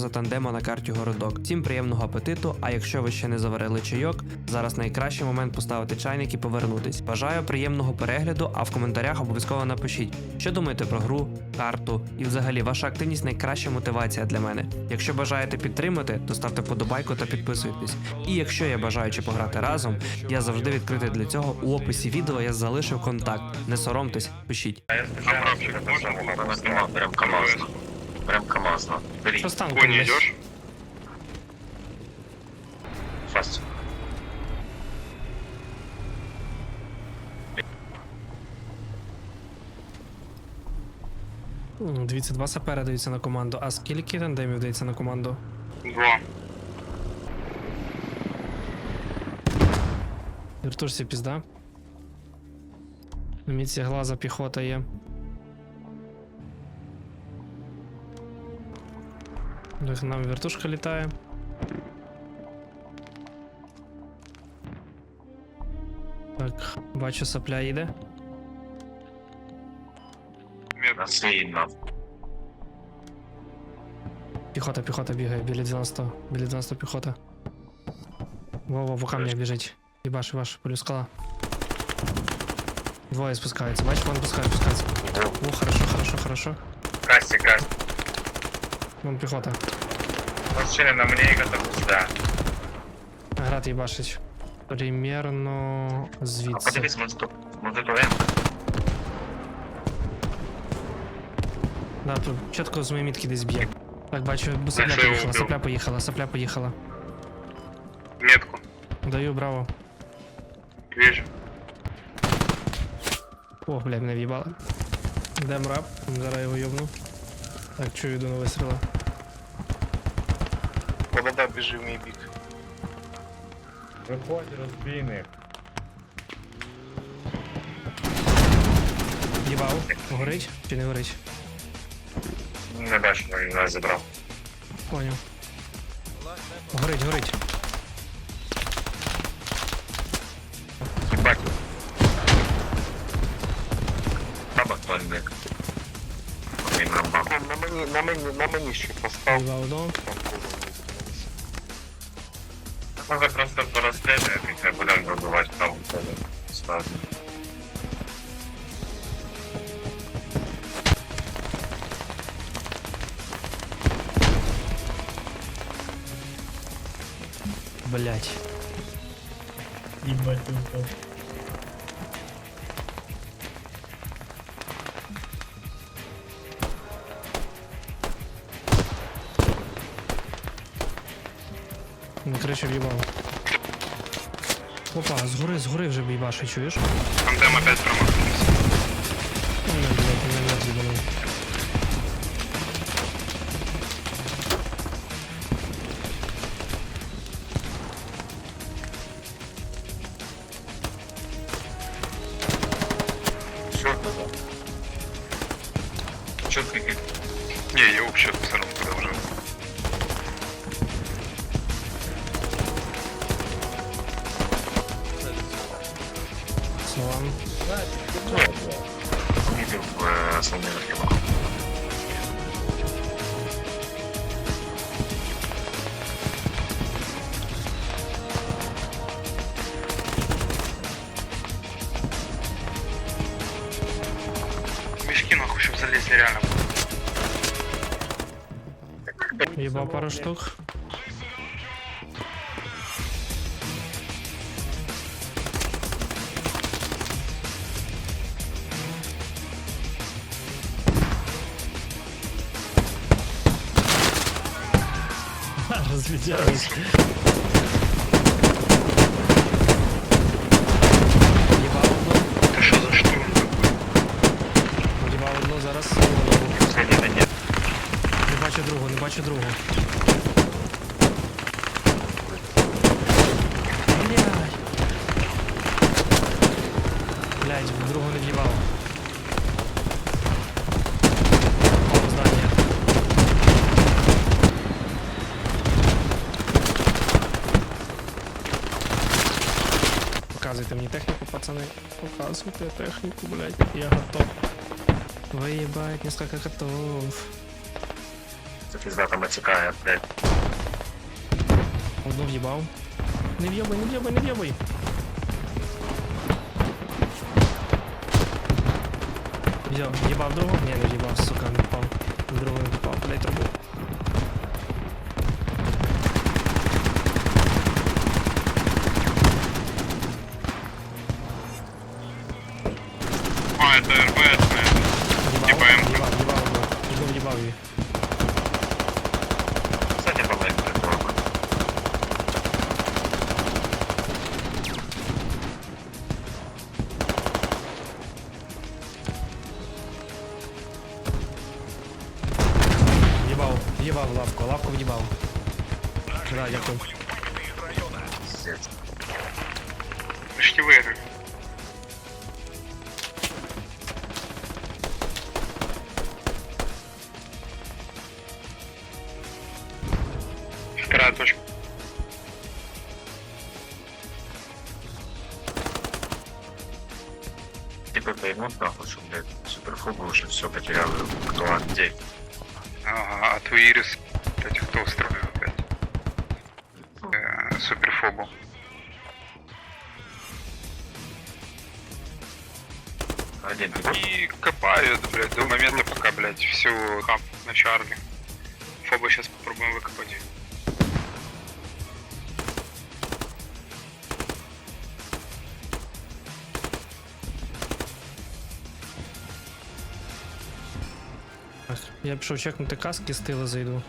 за тандема на карті городок. Всім приємного апетиту. А якщо ви ще не заварили чайок, зараз найкращий момент поставити чайник і повернутись. Бажаю приємного перегляду, а в коментарях обов'язково напишіть, що думаєте про гру, карту і взагалі ваша активність найкраща мотивація для мене. Якщо бажаєте підтримати, то ставте подобайку та підписуйтесь. І якщо є бажаючі пограти разом, я завжди відкритий для цього. У описі відео я залишив контакт. Не соромтесь, пишіть. А я прям КамАЗ. Прям КамАЗ, на. Бери, Що станку Кони идешь? фаст. М, Дивіться, два сапера даються на команду. А скільки тандемів дається на команду? Два. Віртушці пізда. На міці глаза піхота є. Так, Нам вертушка літає. Так, бачу, сапля їде. Медно. На сильно. Піхота, піхота бігає, біля 90, біля 90 піхота. Во-во, по камнях біжить. Єбаш, ваш, полю скала. Двоє спускаються, бачиш, вон пускає, спускається. О, хорошо, хорошо, хорошо. Касси, касси. Вон піхота. Мужчины на мне и готов сюда. Град їбашить. Примерно А звідси. подивись, може тут, може то М. Да, тут чітко з моєї мітки десь б'є. Так, бачу, сапля що його поїхала, вбив? сапля поїхала, сапля поїхала. Метку. Даю, браво. Вижу. О, блядь, мене в'їбали. Дем раб, зараз його йобну. Так, чую, йду на вистріла. Да-да-да, бежи в мій бік. Виходь, розбійник. Їбав. Горить чи не горить? Не бачу, він нас забрав. Поняв. Горить, горить. мені, на мені, на мені ще постав. В'їбав одного. Може просто порозстріляти, і не будемо добивати там. Ставлю. Блять. Їбать ти впав. На кришу в'їбав. Опа, згори, згори вже в'їбаши, чуєш? Там дем опять промахнулся. Ну, не, блядь, мене не з'їбанув. Що це за? Чё? Не, я вообще все равно продолжаю. Слон. Відео в е, основних архівах. Мешки нахуй, чтобы залезть нереально. В'їбав пару штук. Одну. Это что за штурм? В'їбав одну, зараз голову. Сьогодні не ні. Не бачу другу, не бачу другу. Блядь. Блядь, другу не в'їбав. техніку, пацани. Показуйте техніку, блядь. Я готов. Выебать несколько котов. Це пізда там оцікає, блядь. Одну в'їбав. Не в'єбай, не в'єбай, не в'єбай. Взяв, в'їбав другого? Ні, не в'їбав, сука, не впав. Другого не впав, блядь, трубу. Это РБС, наверное. В'їбав, В'їбаємо. в'їбав, в'їбав одну. Одну в'їбав її. Кстати, маленький трохи. В'їбав, в'їбав лавку, лавку в'їбав. Да, дякую. Пиздец. Почти выиграли. Все потеряли. Кто, а где? Ага, а твой Ирис, кстати, кто устроил опять? Э, суперфобу. Один ты И копают, блядь, до момента, пока, блядь, всю хаб на Чарли. Фоба сейчас попробуем выкопать. Я пішов чекнути каски, з тила зайду.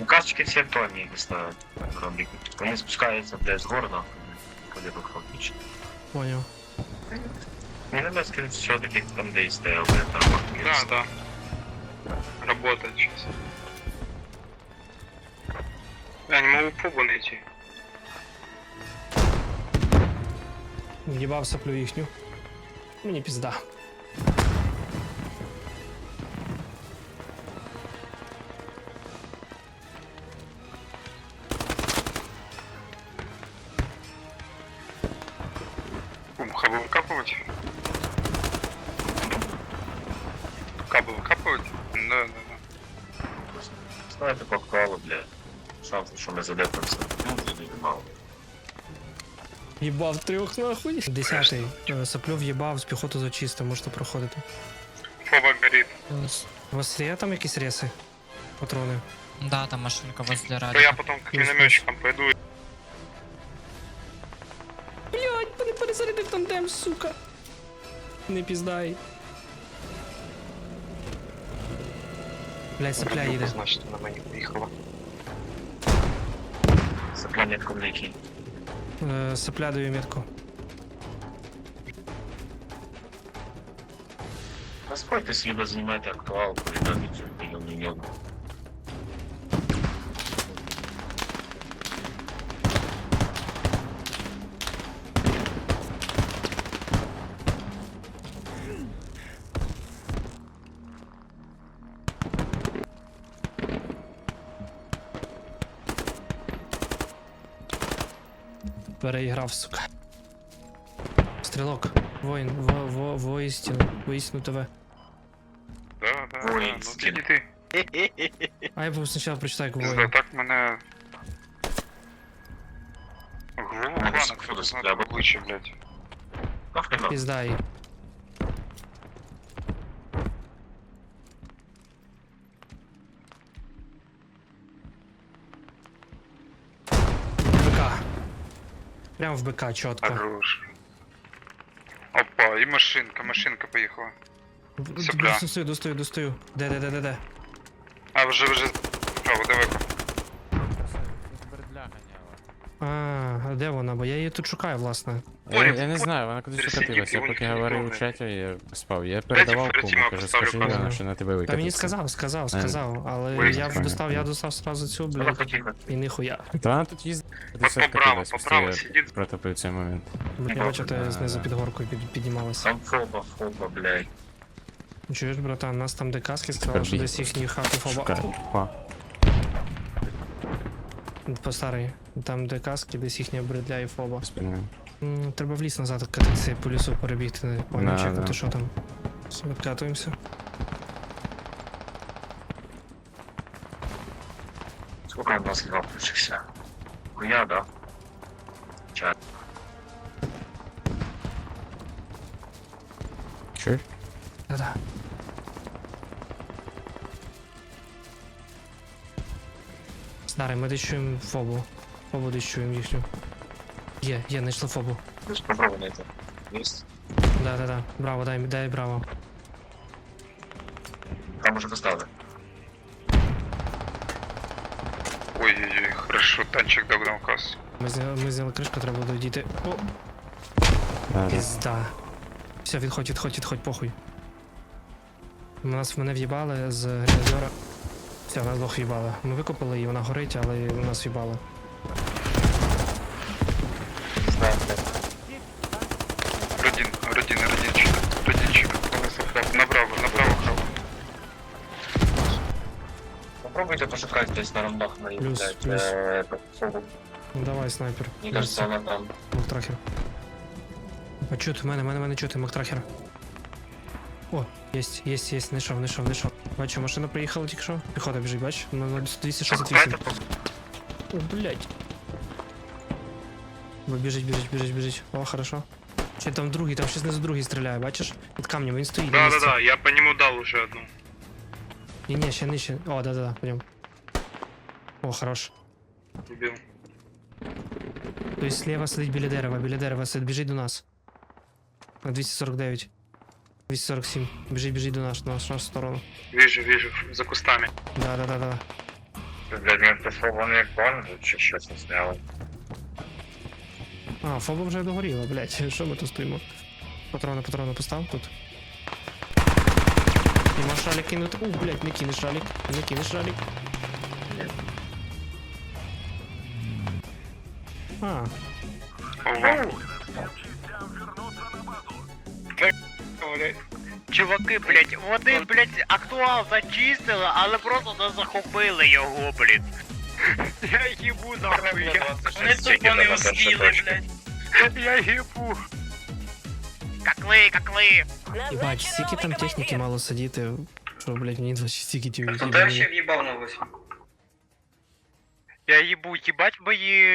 Ну, карточки все тони не ставят. Ромбик. Они спускаются, блядь, с гор, нахуй. Коли выходит. Поняв. Не надо сказать, все таки там, где и стоял, блядь, там. Да, да. Работает сейчас. Я не могу фобу найти. В'їбав соплю їхню. Мені пізда. Кабы выкапывать? Да, да, да. Знаєте, поклали, блядь. Шанс, що ми задепнемося. Ну, тоді мало. Їбав трьох нахуй. Десятий. Е, Соплю в'їбав з піхоту зачисто, можете проходити. Фоба горит. У вас є там якісь реси? Патрони? Да, там машинка возле То я радио. потом к Плюс, минометчикам пойду. Блять, мене перезарядив тандем, сука. Не піздай. Блять, сопля їде. Значить, на мені поїхала. Сопляння комліки. Е, Сопля даю метку. Насправді либо занимайте актуалку, либо не не не Переіграв, сука. Стрілок. Воїн, во, во, воістину. Воістину ТВ. Да, да, да. Ой, Ну скин. ти ти. А я був спочатку прочитаю як Пізда, воїн. так мене... Голову Мене клана, секунду хто знає скляба. обличчя, блядь. Нахуй надо. Прям в БК чітко. Хорош. Опа, і машинка, машинка поїхала. Сопля. Достаю, достаю, достаю. Де, де, де, де, де. А вже, вже... Право, далеко. А, а де вона? Бо я її тут шукаю, власне. Я, я не знаю, вона кудись укатилась. Я поки говорив у чаті, я спав. Я передавав перед кому, поставлю скажи. Івану, що на тебе Та викатиться. мені сказав, сказав, Е. сказав, але я достав, я достав сразу цю, блядь, і ніхуя. Та вона тут їздить, откатилась, поправо просто я протопив цей момент. Я Ні, бачу, ти знизу під горкою під, піднімалася. Там фоба, фоба, блядь. Чуєш, братан, нас там де каски сказали, що десь їхні хати фоба. По старий. Там де каски, десь їхня бредля і фоба. Спільно. Треба в ліс назад кататися по лісу перебігти. Поняв, чекати, що там. Відкатуємося. Сколько у нас два включився? Хуя, да? Чат. Чуєш? Да-да. Старий, ми дичуємо фобу. Фобу дичуємо їхню. Є, є, знайшли фобу. Попробуй найти. Есть? Да, да, да. Браво, дай, дай браво. Там уже поставили. Ой-ой-ой, хорошо, танчик догнав кассу. Ми зняли, ми зняли кришку, треба буде дійти. О, Да, да. пізда. Все, відходь, відходь, відходь, похуй. У нас мене в'їбали з грязьора. Все, нас двох в'їбали. Ми викопали її, вона горить, але нас в'їбали. Попробуйте пошукать здесь на рандах на их, Плюс, блядь, плюс. э, этот, фобу. Ну давай, снайпер. Мне кажется, она там. Мактрахер. А чути, мене, мене, мене чути, Мактрахер. О, єсть, єсть, єсть, знайшов, знайшов, знайшов. Бачу, машина приїхала тільки що. Піхота біжить, бач? На на 268. О, блядь. Бо біжить, біжить, біжить, біжить. О, хорошо. Чи там другий, там ще знизу другий стріляє, бачиш? Під камнем, він стоїть. на місці. Да-да-да, я по нему дал уже одну. Ні, ще нижче. О, да-да-да, пойдем. О, хорош. Убил. Тобто слева сидить біля дерева, біля дерева сидить, біжить до нас. На 249. 247. Біжить, біжить до нас, на нашу сторону. Вижу, вижу, за кустами. Да, да, да, да. Блядь, мне это фобу не актуально, чи щось не сняли. А, фоба вже догоріла, блядь. Що ми тут стоїмо? Патрони, патрони постав тут. І можеш шалік кинути. У, блядь, не кинеш шалік. Не кинеш шалік. А, Чуваки, блять, вони, блять, актуал зачистили, але просто не захопили його, блять. Я їбу нахуй, я... Вони тупо не успіли, блять. Я їбу. Какли, какли. їбать, стільки там техніки мало сидіти. Що, блядь, мені 20 стільки ті Я їбу, їбать мої